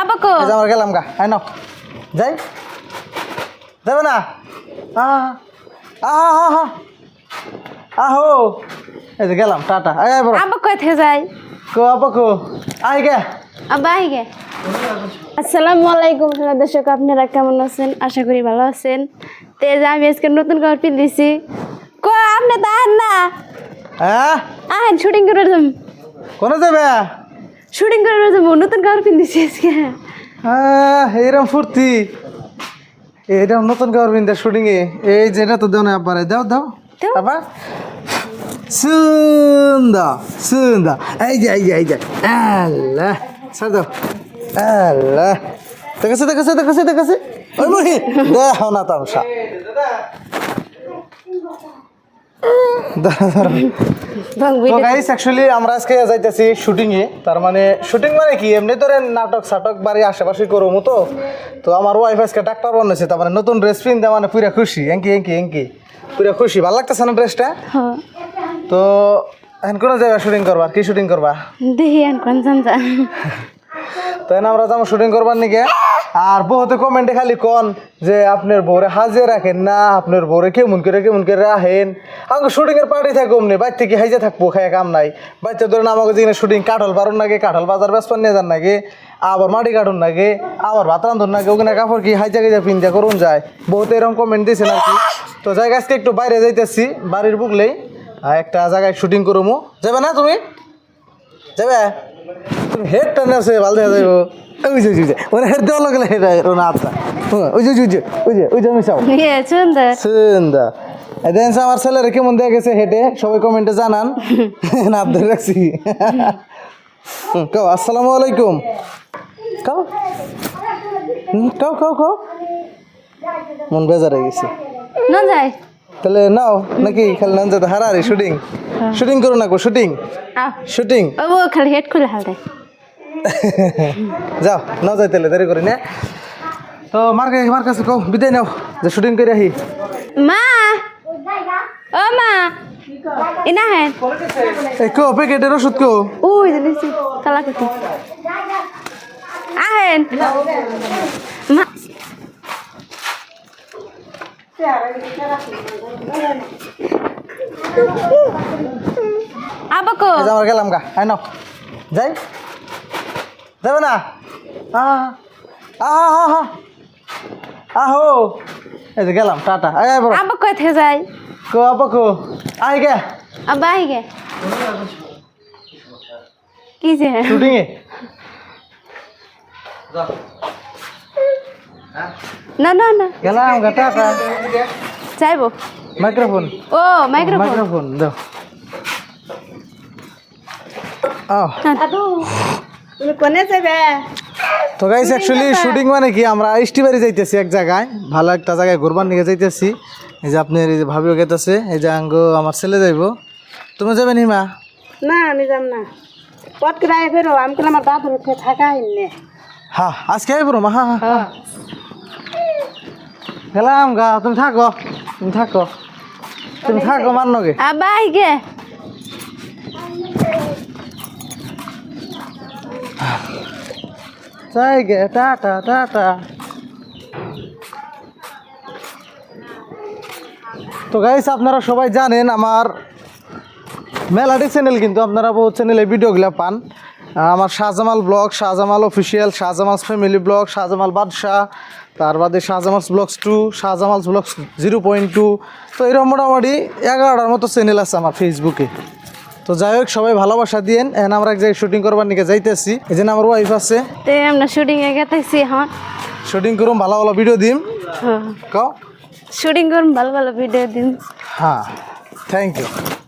আব্বা কো আমার গেলাম গা আই নাও। যাই। যাবে না? আহা আহা আহা আহো এই যে গেলাম টাটা। আয় আয় বড়। আব্বা কই থেকে যাই। কো আপা কো আয় গে। আব্বা আই গে। আসসালামু আলাইকুম হ্যালো দর্শক আপনারা কেমন আছেন? আশা করি ভালো আছেন। তে যে আমি আজকে নতুন কাপড় পিন্ধিছি কো আপনি তো না। হ্যাঁ? আহেন শুটিং করে যাম। কোনে যাবে? শুটিং করে যাব নতুন কাপড় পিন্ধিছি আজকে। হ্যাঁ এইরকম ফুর্তি। এইরকম নতুন কাপড় পিনতে শুটিং এ। এই যেটা তো দেও না আবার দাও দাও। দাও। আবার সুন্দর সুন্দর। এই যে এই যে এই যে। আল্লাহ ছাড় দাও। আল্লাহ। দেখেছে দেখেছে দেখেছে দেখেছে ওই মহি দেখো না তামসা। আমরা আজকে যাইতেছি শুটিং এ তার মানে শুটিং মানে কি? এমনি ধরেন নাটক সাটক বাড়ি আশেপাশে করব তো। তো আমার ওয়াইফ আজকে ডাক্তার বানাইছে তার মানে নতুন ড্রেস পিনতে মানে পুরা খুশি। এঙ্কি এঙ্কি এঙ্কি পুরা খুশি। ভালো লাগতেছে না ড্রেসটা হ্যাঁ। তো এখন কোনো জায়গায় শুটিং করবা? কি শুটিং করবা? দেখি আন কোন জান তো এখন আমরা যাব শুটিং করবার নিকে আর বহুতে কমেন্টে খালি কন যে আপনার বউরে হাজিয়ে রাখেন না, আপনার বউরে কেমন করে কেমন করে রাখেন। আমাকে শুটিং এর পার্টি থাকে অমনি বাইর থেকে হাইজে থাকব খায় কাম নাই। বাচ্চা ধরেন আমাকে যেখানে শুটিং কাঠল পারুন নাকি, কাঠল বাজার বেসপান নিয়ে যান নাকি, আবার মাটি কাটুন নাকি, আবার ভাত রান্ধুন নাকি, ওখানে কাপড় কি হাইজা গেজা পিনজা করুন যায়। বহুত এরকম কমেন্ট দিয়েছেন আর কি তো জায়গা আজকে একটু বাইরে যাইতেছি, বাড়ির বুকলেই একটা জায়গায় শুটিং করুমু। যাবে না তুমি? যাবে? হেড টানে আছে ভালো দেখা যাইব। ওই যে ওই যে ওরা হেড দেওয়া লাগলে হেড না আচ্ছা। ওই যে ওই যে ওই যে ওই যে আমি চাও। সুন্দর সুন্দর দেন আমার ছেলেরা কেমন দেখা গেছে হেঁটে সবাই কমেন্টে জানান। না ধরে রাখছি। কাও আসসালামু আলাইকুম। কাও কাও কাও কাও। মন বেজার হয়ে গেছে। না যাই তাহলে নাও নাকি খালি নাম যাতে হারারি শুটিং শুটিং করো না গো শুটিং শুটিং ও খালি হেড খুলে হাল দেয় যাও নাও যাই তাহলে দেরি করি না। তো মার কাছে মার কাছে কও বিদায় নাও যে শুটিং করে আহি। মা! ও মা! ইনা হেন এই কো প্যাকেটের ওষুধ কো উই দিছি কালা কুটি আহেন। মা! আব্বা কো এই যে গেলাম গা আই নাও। যাই। যাবে না? আহা এই যে গেলাম টাটা। আব্বা কই থেকে যাই কো আপা কো। আই গে। আব্বা আই গে। কি যে? শুটিং এ? না না না। গেলাম গা টাটা। যাইবো। মাইক্রোফোন ও মাইক্রোফোন মাইক্রোফোন দাও। আহ। দাদু তুমি কোনে যাবে তো গাইস অ্যাকচুয়ালি শুটিং মানে কি? আমরা ইষ্টি বাড়ি যাইতেছি এক জায়গায়। ভালো একটা জায়গায় ঘুরবার নিয়ে যাইতেছি। এই যে আপনার এই যে ভাবিও গেতেছে এই যে আঙ্গ আমার ছেলে যাইব। তুমি যাবেন হিমা না আমি যাম না। পট করে ফেরো আমি কেন আমার দাদুর উঠে থাকা হিনে হ্যাঁ আজকে আইব মা হ্যাঁ হ্যাঁ। গেলাম গা তুমি থাকো তুমি থাকো। তুমি থাকো মান্নগে আব্বা আই গে যাই গে টাটা টাটা তো গাইস আপনারা সবাই জানেন আমার মেলাডি চ্যানেল কিন্তু আপনারা বহু চ্যানেলে ভিডিওগুলো পান। আমার Shahjamal blog Shahjamal official Shahjamal family blog Shahjamal Badshah, তার বাদে Shahjamal blogs two Shahjamal blogs zero point two তো এরকম মোটামুটি এগারোটার মতো চ্যানেল আছে আমার ফেসবুকে তো যাই হোক সবাই ভালোবাসা দিয়েন। এখন আমরা এক জায়গায় শুটিং করবার নিকে যাইতেছি। এই যে আমার ওয়াইফ আছে। তে আমরা শুটিং এ গেতেছি হ্যাঁ শুটিং করুম ভালো ভালো ভিডিও দিম। কও? শুটিং করুন ভালো ভালো ভিডিও দিম। হ্যাঁ। Thank you